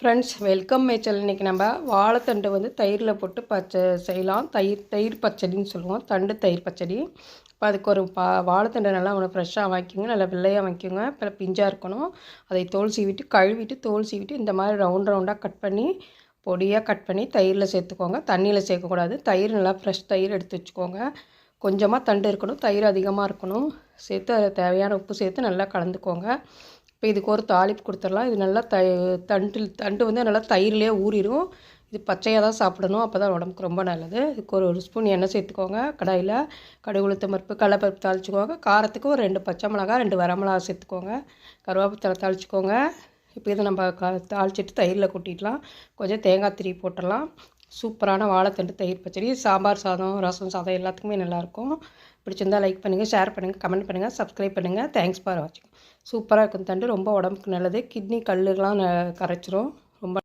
Friends welcome மேச்சல் இன்றைக்கி நம்ம வாழைத்தண்டு வந்து தயிரில் போட்டு பச்சை செய்யலாம். தயிர் தயிர் பச்சடின்னு சொல்லுவோம். தண்டு தயிர் பச்சடி. இப்போ அதுக்கு ஒரு பா வாழைத்தண்டை நல்லா ஒன்று ஃப்ரெஷ்ஷாக வாங்கிக்கோங்க. நல்லா வெள்ளையாக வாங்கிக்கோங்க. இப்போ பிஞ்சாக இருக்கணும். அதை தோல் சீவிட்டு கழுவிட்டு தோல் சீவிட்டு இந்த மாதிரி ரவுண்ட் ரவுண்டாக கட் பண்ணி பொடியாக கட் பண்ணி தயிரில் சேர்த்துக்கோங்க. தண்ணியில் சேர்க்கக்கூடாது. தயிர் நல்லா ஃப்ரெஷ் தயிர் எடுத்து வச்சுக்கோங்க. கொஞ்சமாக தண்டு இருக்கணும். தயிர் அதிகமாக இருக்கணும். சேர்த்து அதில் தேவையான உப்பு சேர்த்து நல்லா கலந்துக்கோங்க. இப்போ இதுக்கு ஒரு தாளிப்பு கொடுத்துடலாம். இது நல்லா த தண்டு தண்டு வந்து நல்லா தயிர்லேயே ஊறிடும் இது பச்சையாக தான் சாப்பிடணும். அப்போ தான் உடம்புக்கு ரொம்ப நல்லது. இதுக்கு ஒரு ஒரு ஸ்பூன் எண்ணெய் சேர்த்துக்கோங்க. கடாயில் கடுகு உளுத்த பருப்பு கடலைப்பருப்பு தாளிச்சுக்கோங்க. காரத்துக்கு ஒரு ரெண்டு பச்சை மிளகா ரெண்டு வரமிளகா சேர்த்துக்கோங்க. கருவேப்பத்தலை தாளிச்சுக்கோங்க. இப்போ இதை நம்ம க தாளிச்சிட்டு தயிரில் கொட்டிடலாம். கொஞ்சம் தேங்காய் திரி போட்டுடலாம். சூப்பரான வாழைத்தண்டு தயிர் பச்சடி சாம்பார் சாதம் ரசம் சாதம் எல்லாத்துக்குமே நல்லாயிருக்கும். பிடிச்சிருந்தால் லைக் பண்ணுங்கள் ஷேர் பண்ணுங்கள் கமெண்ட் பண்ணுங்கள் சப்ஸ்கிரைப் பண்ணுங்கள் தேங்க்ஸ் ஃபார் வாட்சிங் சூப்பராக இருக்கும் தண்டு ரொம்ப உடம்புக்கு நல்லது. கிட்னி கல்லுலாம் கரைச்சிரும்.